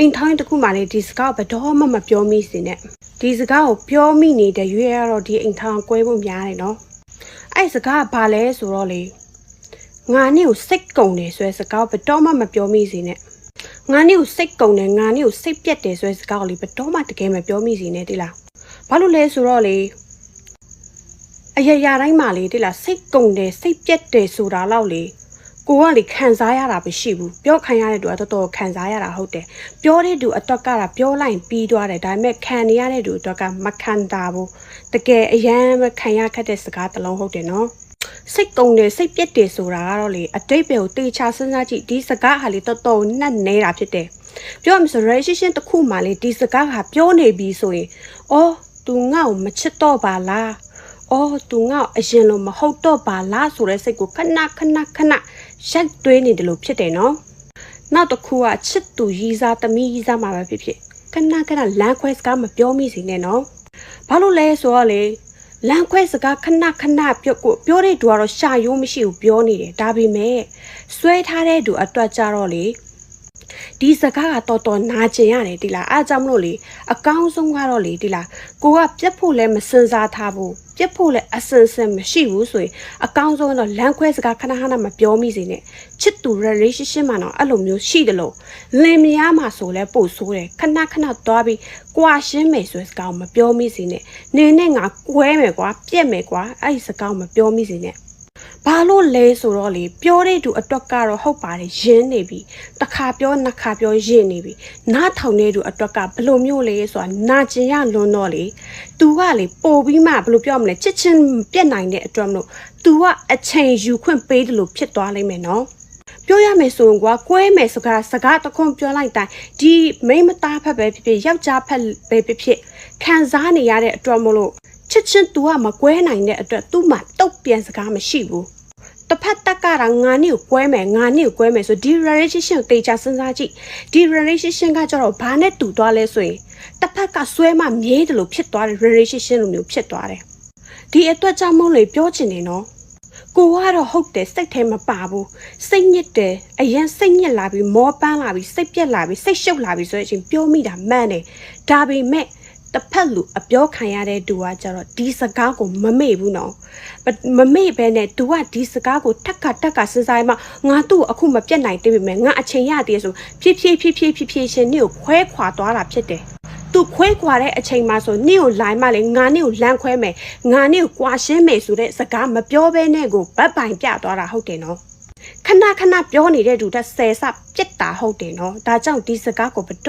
အိမ်ထိုင်းတစ်ခုမှလည်းဒီစကားကိုဘယ်တော့မှမပြောမိစေနဲ့ဒီစကားကိုပြောမိနေတဲ့ရွေးရတော့ဒီအိမ်ထောင်ကွဲဖို့များတယ်နော်အဲ့စကားကဘာလဲဆိုတော့လေငါနဲ့ကိုစိတ်ကုံတယ်ဆိုတဲ့စကားကိုဘယ်တော့မှမပြောမိစေနဲ့ငါနဲ့ကိုစိတ်ကုံတယ်ငါနဲ့ကိုစိတ်ပြက်တယ်ဆိုတဲ့စကားကိုလေဘယ်တော့မှတကယ်မပြောမိစေနဲ့တိလားဘာလို့လဲဆိုတော့လေအရာရာတိုင်းမှာလေတိလားစိတ်ကုံတယ်စိတ်ပြက်တယ်ဆိုတာတော့လေ ကိုကလေခံစားရတာမရှိဘူးပြောခံရတဲ့သူကတော်တော်ခံစားရတာဟုတ်တယ်ပြောတဲ့သူအတွက်ကတာပြောလိုက်ပြီးသွားတယ်ဒါပေမဲ့ခံနေရတဲ့သူအတွက်ကမခံတာဘူးတကယ်အရန်မခံရခက်တဲ့စကားတစ်လုံးဟုတ်တယ်နော်စိတ်ကုံတယ်စိတ်ပြက်တယ်ဆိုတာကတော့လေအတိတ်ပဲကိုတေချာစဉ်းစားကြည့်ဒီစကားဟာလေတော်တော်နှက်နေတာဖြစ်တယ်ပြောရမဆို relationship တစ်ခုမှလေဒီစကားဟာပြောနေပြီဆိုရင်အော် तू ငါ့ကိုမချစ်တော့ပါလားအော် तू ငါ့ကိုအရင်လိုမဟုတ်တော့ပါလားဆိုတဲ့စိတ်ကိုခဏခဏခဏ ရိုက်တွေးနေတယ်လို့ဖြစ်တယ်နော်နောက်တစ်ခုကချစ်သူရီးစားတမီးရီးစားမှာပဲဖြစ်ဖြစ်ခဏခဏလမ်းခွဲစကားမပြောမိစေနဲ့နော်ဘာလို့လဲဆိုတော့လေလမ်းခွဲစကားခဏခဏပြောကိုပြောတဲ့သူကတော့ရှာရိုးမရှိဘူးပြောနေတယ်ဒါပေမဲ့ဆွဲထားတဲ့သူအတွက်ကြတော့လေ ဒီစကားကတော်တော်နာကျင်ရတယ်ဒီလားအားကြောင့်မလို့လေအကောင်းဆုံးကတော့လေဒီလားကိုကပြက်ဖို့လည်းမစင်စားထားဘူးပြက်ဖို့လည်းအစင်စင်မရှိဘူးဆိုရင်အကောင်းဆုံးတော့လမ်းခွဲစကားခဏခဏမပြောမိစေနဲ့ချစ်သူ relationship မှာတော့အဲ့လိုမျိုးရှိတယ်လို့လင်မယားမှာဆိုလဲပို့ဆိုးတယ်ခဏခဏသွားပြီးကွာရှင်းမယ်ဆိုတဲ့စကားကိုမပြောမိစေနဲ့နေနဲ့ငါကွဲမယ်ကွာပြက်မယ်ကွာအဲ့ဒီစကားကိုမပြောမိစေနဲ့ ဘာလို့လဲဆိုတော့လေပြောတဲ့သူအတွက်ကတော့ဟုတ်ပါတယ်ရင်းနေပြီတစ်ခါပြောနှစ်ခါပြောရင်းနေပြီနားထောင်တဲ့သူအတွက်ကဘယ်လိုမျိုးလဲဆိုတာနာကျင်ရလွန်းတော့လေ तू ကလေပို့ပြီးမှဘယ်လိုပြောမလဲချစ်ချင်းပြက်နိုင်တဲ့အတွက်မလို့ तू ကအချိန်ယူခွင့်ပေးတယ်လို့ဖြစ်သွားလိမ့်မယ်နော်ပြောရမယ်ဆိုရင်ကွာကွဲမယ်စကားစကားတစ်ခွန်းပြောလိုက်တိုင်းဒီမိန်းမသားဖက်ပဲဖြစ်ဖြစ်ယောက်ျားဖက်ပဲဖြစ်ဖြစ်ခံစားနေရတဲ့အတွက်မလို့ ချစ်ချင်း तू ကမကွဲနိုင်တဲ့အတွက် तू မှတုတ်ပြန်စကားမရှိဘူးတစ်ဖက်တက်ကတာငါနဲ့ကိုကွဲမယ်ငါနဲ့ကိုကွဲမယ်ဆိုဒီ relationship ကိုတေချာစဉ်းစားကြည့်ဒီ relationship ကကျတော့ဘာနဲ့တူသွားလဲဆိုရင်တစ်ဖက်ကဆွဲမှမြဲတယ်လို့ဖြစ်သွားတယ် relationship လိုမျိုးဖြစ်သွားတယ်ဒီအတွက်ကြောင့်မို့လေပြောချင်တယ်နော်ကိုကတော့ဟုတ်တယ်စိတ်ထဲမပါဘူးစိတ်ညစ်တယ်အရင်စိတ်ညစ်လာပြီးမောပန်းလာပြီးစိတ်ပြက်လာပြီးစိတ်ရှုပ်လာပြီးဆိုတဲ့အချိန်ပြောမိတာမှန်တယ်ဒါပေမဲ့ တစ်ဖက်လူအပြောခံရတဲ့သူကကျတော့ဒီစကားကိုမမေ့ဘူးနော်မမေ့ပဲနဲ့ तू ကဒီစကားကိုထက်ကထက်ကစဉ်းစားမှငါသူ့ကိုအခုမပြတ်နိုင်သေးပေမဲ့ငါအချိန်ရသေးဆိုဖြည်းဖြည်းဖြည်းဖြည်းဖြည်းဖြည်းရှင်နေ့ကိုခွဲခွာသွားတာဖြစ်တယ်။ तू ခွဲခွာတဲ့အချိန်မှဆိုနေ့ကိုလိုင်းမှလေငါနေ့ကိုလမ်းခွဲမယ်ငါနေ့ကိုကွာရှင်းမယ်ဆိုတဲ့စကားမပြောဘဲနဲ့ကိုဗတ်ပိုင်ပြသွားတာဟုတ်တယ်နော်။ခဏခဏပြောနေတဲ့သူတက်ဆယ်ဆပြက်တာဟုတ်တယ်နော်။ဒါကြောင့်ဒီစကားကိုဘယ်တော့